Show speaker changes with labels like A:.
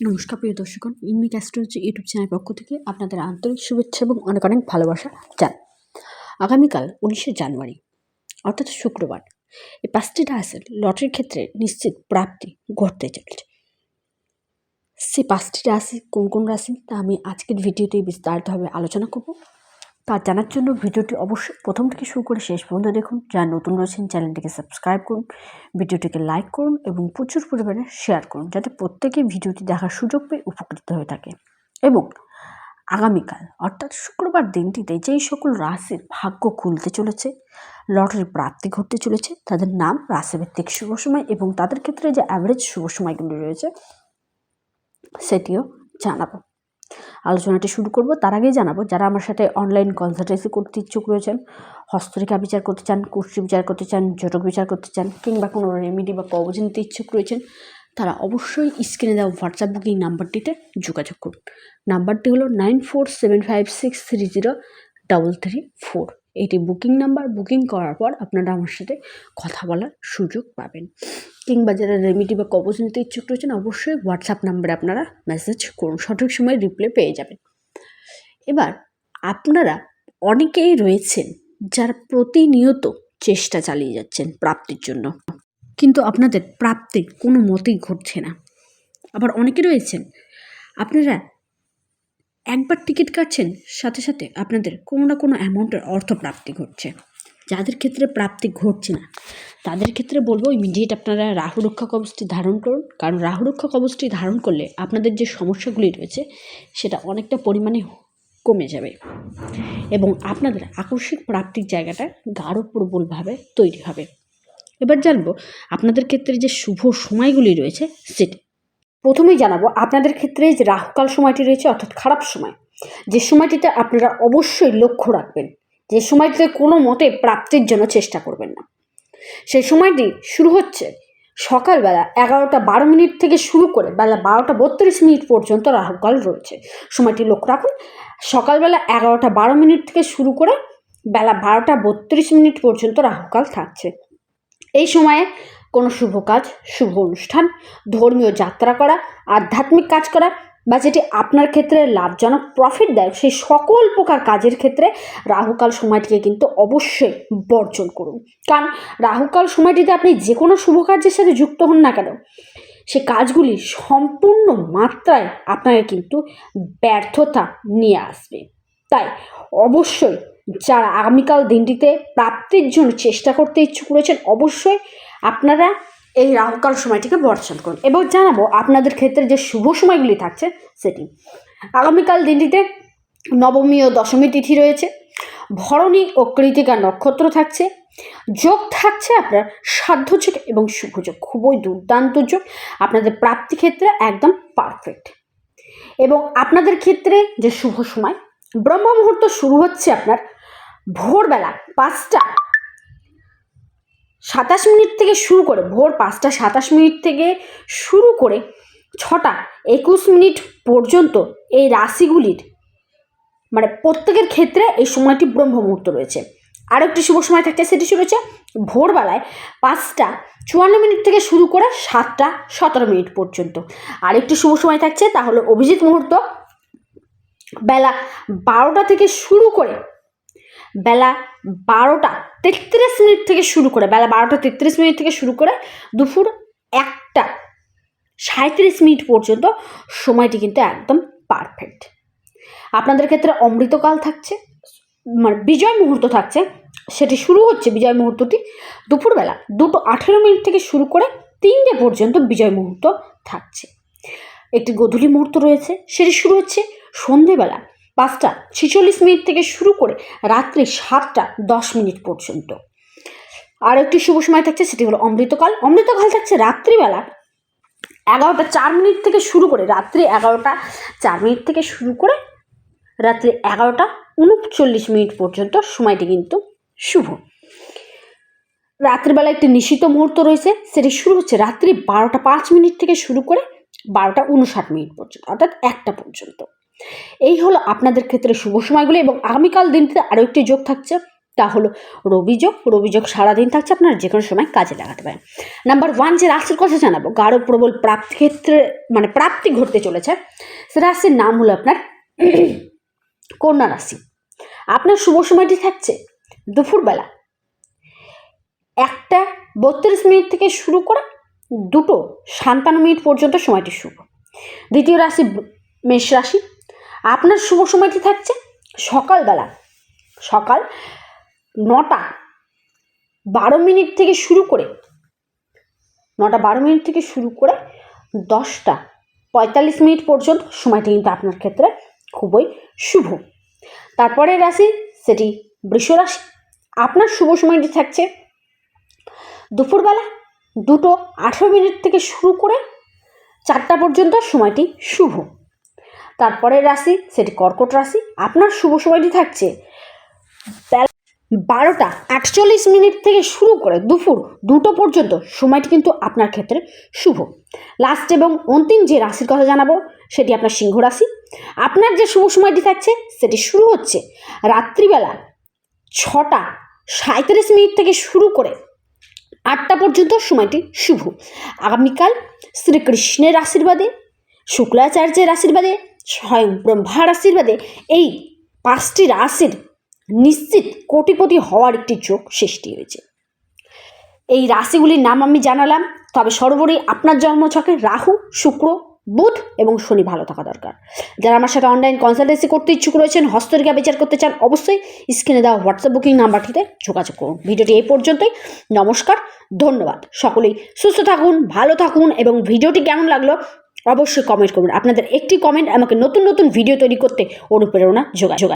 A: নমস্কার প্রিয় দর্শকগণ ক্যাস্ট্রো হচ্ছে ইউটিউব চ্যানেল পক্ষ থেকে আপনাদের আন্তরিক শুভেচ্ছা এবং অনেক অনেক ভালোবাসা চান আগামীকাল উনিশে জানুয়ারি, অর্থাৎ শুক্রবার, এই পাঁচটি রাশির লটারির ক্ষেত্রে নিশ্চিত প্রাপ্তি ঘটতে চলেছে। সেই পাঁচটি রাশি কোন কোন রাশি তা আমি আজকের ভিডিওতেই বিস্তারিতভাবে আলোচনা করব। তা জানার জন্য ভিডিওটি অবশ্যই প্রথম থেকে শুরু করে শেষ পর্যন্ত দেখুন। যারা নতুন রয়েছেন, চ্যানেলটিকে সাবস্ক্রাইব করুন, ভিডিওটিকে লাইক করুন এবং প্রচুর পরিমাণে শেয়ার করুন যাতে প্রত্যেকে ভিডিওটি দেখার সুযোগ পেয়ে উপকৃত হয়ে থাকে। এবং আগামীকাল, অর্থাৎ শুক্রবার দিনটিতে যেই সকল রাশির ভাগ্য খুলতে চলেছে, লটারি প্রাপ্তি ঘটতে চলেছে, তাদের নাম রাশিভিত্তিক শুভ সময় এবং তাদের ক্ষেত্রে যে অ্যাভারেজ শুভ সময়গুলি রয়েছে, সেটিও জানাব। আলোচনাটি শুরু করব। তার আগেই জানাব, যারা আমার সাথে অনলাইন কনসালটেন্সি করতে ইচ্ছুক রয়েছেন, হস্তরেখা বিচার করতে চান কুষ্টি বিচার করতে চান, জটক বিচার করতে চান, কিংবা কোনো রেমেডি বা কবজ নিতে ইচ্ছুক রয়েছেন, তারা অবশ্যই স্ক্রিনে দেওয়া হোয়াটসঅ্যাপ বুকিং নাম্বারটিতে যোগাযোগ করুন। নাম্বারটি হলো nine four seven five six three zero double three four এটি বুকিং নাম্বার বুকিং করার পর আপনারা আমার সাথে কথা বলার সুযোগ পাবেন। কিংবা যারা রেমিডি বা কবজ নিতে ইচ্ছুক রয়েছেন, অবশ্যই হোয়াটসঅ্যাপ নাম্বারে আপনারা মেসেজ করুন। সঠিক সময় রিপ্লাই পেয়ে যাবেন। এবার, আপনারা অনেকেই রয়েছেন যারা প্রতিনিয়ত চেষ্টা চালিয়ে যাচ্ছেন প্রাপ্তির জন্য। কিন্তু আপনাদের প্রাপ্তি কোনো মতেই ঘটছে না। আবার অনেকে রয়েছেন, আপনারা একবার টিকিট কাটছেন, সাথে সাথে আপনাদের কোনো না কোনো অ্যামাউন্টের অর্থ প্রাপ্তি ঘটছে। যাদের ক্ষেত্রে প্রাপ্তি ঘটছে না, তাদের ক্ষেত্রে বলব ইমিডিয়েট আপনারা রাহু রক্ষা কবচটি ধারণ করুন। কারণ রাহু রক্ষা কবচটি ধারণ করলে আপনাদের যে সমস্যাগুলি রয়েছে, সেটা অনেকটা পরিমাণে কমে যাবে এবং আপনাদের আকস্মিক প্রাপ্তির জায়গাটা গাঢ় প্রবলভাবে তৈরি হবে। এবার জানব আপনাদের ক্ষেত্রে যে শুভ সময়গুলি রয়েছে, সেটি। প্রথমেই জানাব আপনাদের ক্ষেত্রে যে রাহুকাল সময়টি রয়েছে, অর্থাৎ খারাপ সময়। যে সময়টিতে আপনারা অবশ্যই লক্ষ্য রাখবেন। যে সময়টিতে কোনো মতে প্রাপ্তির জন্য চেষ্টা করবেন না। সেই সময়টি শুরু হচ্ছে সকালবেলা এগারোটা বারো মিনিট থেকে শুরু করে বেলা বারোটা বত্রিশ মিনিট পর্যন্ত রাহুকাল রয়েছে। সময়টি লক্ষ্য রাখুন, সকালবেলা এগারোটা বারো মিনিট থেকে শুরু করে বেলা বারোটা বত্রিশ মিনিট পর্যন্ত রাহুকাল থাকছে। এই সময়ে কোনো শুভ কাজ, শুভ অনুষ্ঠান, ধর্মীয় যাত্রা করা, আধ্যাত্মিক কাজ করা বা যেটি আপনার ক্ষেত্রে লাভজনক প্রফিট দেয়, সেই সকল প্রকার কাজের ক্ষেত্রে রাহুকাল সময়টিকে কিন্তু অবশ্যই বর্জন করুন। কারণ রাহুকাল সময়টিতে আপনি যে কোনো শুভ কার্যের সাথে যুক্ত হন না কেন, সে কাজগুলি সম্পূর্ণ মাত্রায় আপনাকে কিন্তু ব্যর্থতা নিয়ে আসবে। তাই অবশ্যই যারা আগামীকাল দিনটিতে প্রাপ্তির জন্য চেষ্টা করতে ইচ্ছুক রয়েছেন, অবশ্যই আপনারা এই রাহুকাল সময়টিকে বর্জন করুন। এবং জানাব আপনাদের ক্ষেত্রে যে শুভ সময়গুলি থাকছে সেটি। আগামীকাল দিনটিতে নবমী ও দশমী তিথি রয়েছে। ভরণী ও কৃতিকা নক্ষত্র থাকছে। যোগ থাকছে আপনার সাধ্যযোগ এবং শুভযোগ খুবই দুর্দান্ত যোগ। আপনাদের প্রাপ্তি ক্ষেত্রে একদম পারফেক্ট এবং আপনাদের ক্ষেত্রে যে শুভ সময় ব্রহ্ম মুহূর্ত শুরু হচ্ছে আপনার ভোরবেলা পাঁচটা সাতাশ মিনিট থেকে শুরু করে, ভোর পাঁচটা সাতাশ মিনিট থেকে শুরু করে ছটা একুশ মিনিট পর্যন্ত এই রাশিগুলির মানে প্রত্যেকের ক্ষেত্রে এই সময়টি ব্রহ্ম মুহূর্ত রয়েছে। আরও একটি শুভ সময় থাকছে, সেটি হচ্ছে ভোরবেলায় পাঁচটা চুয়ান্ন মিনিট থেকে শুরু করে সাতটা সতেরো মিনিট পর্যন্ত। আরেকটি শুভ সময় থাকছে, তা হলো অভিজিৎ মুহূর্ত। বেলা বারোটা থেকে শুরু করে বেলা বারোটা তেত্রিশ মিনিট থেকে শুরু করে, বেলা বারোটা তেত্রিশ মিনিট থেকে শুরু করে দুপুর একটা সাঁত্রিশ মিনিট পর্যন্ত সময়টি কিন্তু একদম পারফেক্ট আপনাদের ক্ষেত্রে অমৃতকাল থাকছে মানে বিজয় মুহূর্ত থাকছে, সেটি শুরু হচ্ছে বিজয় মুহূর্তটি দুপুরবেলা দুটো আঠেরো মিনিট থেকে শুরু করে তিনটে পর্যন্ত বিজয় মুহূর্ত থাকছে। একটি গধূলি মুহূর্ত রয়েছে, সেটি শুরু হচ্ছে সন্ধেবেলা পাঁচটা ছিচল্লিশ মিনিট থেকে শুরু করে রাত্রি সাতটা দশ মিনিট পর্যন্ত। আর একটি শুভ সময় থাকছে, সেটি হলো অমৃতকাল। অমৃতকাল থাকছে রাত্রিবেলা এগারোটা চার মিনিট থেকে শুরু করে, রাত্রি এগারোটা চার মিনিট থেকে শুরু করে রাত্রি এগারোটা উনচল্লিশ মিনিট পর্যন্ত। সময়টি কিন্তু শুভ। রাত্রিবেলা একটি নিশিত মুহূর্ত রয়েছে, সেটি শুরু হচ্ছে রাত্রি বারোটা পাঁচ মিনিট থেকে শুরু করে বারোটা উনষাট মিনিট পর্যন্ত, অর্থাৎ একটা পর্যন্ত। এই হলো আপনাদের ক্ষেত্রে শুভ সময়গুলি এবং আগামীকাল দিনটিতে আরও একটি যোগ থাকছে। তা হলো রবিযোগ রবিযোগ সারাদিন থাকছে, আপনারা যে কোনো সময় কাজে লাগাতে পারেন। নাম্বার ওয়ান যে রাশির কথা জানাব, গাঢ় প্রবল প্রাপ্তি ক্ষেত্রে মানে প্রাপ্তি ঘটতে চলেছে। সে রাশির নাম হলো আপনার কন্যা রাশি। আপনার শুভ সময়টি থাকছে দুপুরবেলা। একটা বত্রিশ মিনিট থেকে শুরু করে দুটো সাতান্ন মিনিট পর্যন্ত সময়টি শুভ। দ্বিতীয় রাশি মেষ রাশি আপনার শুভ সময়টি থাকছে? সকালবেলা। সকাল নটা। বারো মিনিট থেকে শুরু করে, নটা বারো মিনিট থেকে শুরু করে দশটা পঁয়তাল্লিশ মিনিট পর্যন্ত সময়টি কিন্তু আপনার ক্ষেত্রে খুবই শুভ। তারপরে রাশি, সেটি বৃষ রাশি। আপনার শুভ সময়টি থাকছে? দুপুরবেলা দুটো আঠেরো মিনিট থেকে শুরু করে চারটা পর্যন্ত সময়টি শুভ। তারপরের রাশি সেটি কর্কট রাশি। আপনার শুভ সময়টি থাকছে বারোটা আটচল্লিশ মিনিট থেকে শুরু করে দুপুর দুটো পর্যন্ত। সময়টি কিন্তু আপনার ক্ষেত্রে শুভ। লাস্ট এবং অন্তিম যে রাশির কথা জানাব সেটি আপনার সিংহ রাশি। আপনার যে শুভ সময়টি থাকছে সেটি শুরু হচ্ছে রাত্রিবেলা ছটা সাঁত্রিশ মিনিট থেকে শুরু করে আটটা পর্যন্ত সময়টি শুভ। আগামীকাল শ্রীকৃষ্ণের আশীর্বাদে, শুক্লাচার্যের আশীর্বাদে স্বয়ং ব্রহ্মার আশীর্বাদে এই পাঁচটি রাশির নিশ্চিত কোটিপতি হওয়ার একটি যোগ সৃষ্টি হয়েছে। এই রাশিগুলির নাম আমি জানালাম, তবে সর্বোপরি আপনার জন্মছকে রাহু, শুক্র, বুধ এবং শনি ভালো থাকা দরকার। যারা আমার সাথে অনলাইন কনসালটেন্সি করতে ইচ্ছুক রয়েছেন, হস্তরেখা বিচার করতে চান, অবশ্যই স্ক্রিনে দেওয়া হোয়াটসঅ্যাপ বুকিং নাম্বারটিতে যোগাযোগ করুন। ভিডিওটি এই পর্যন্তই, নমস্কার, ধন্যবাদ। সকলেই সুস্থ থাকুন, ভালো থাকুন এবং ভিডিওটি কেমন লাগল অবশ্যই কমেন্ট করুন আপনাদের একটি কমেন্ট আমাকে নতুন নতুন ভিডিও তৈরি করতে অনুপ্রেরণা যোগায় যোগায়।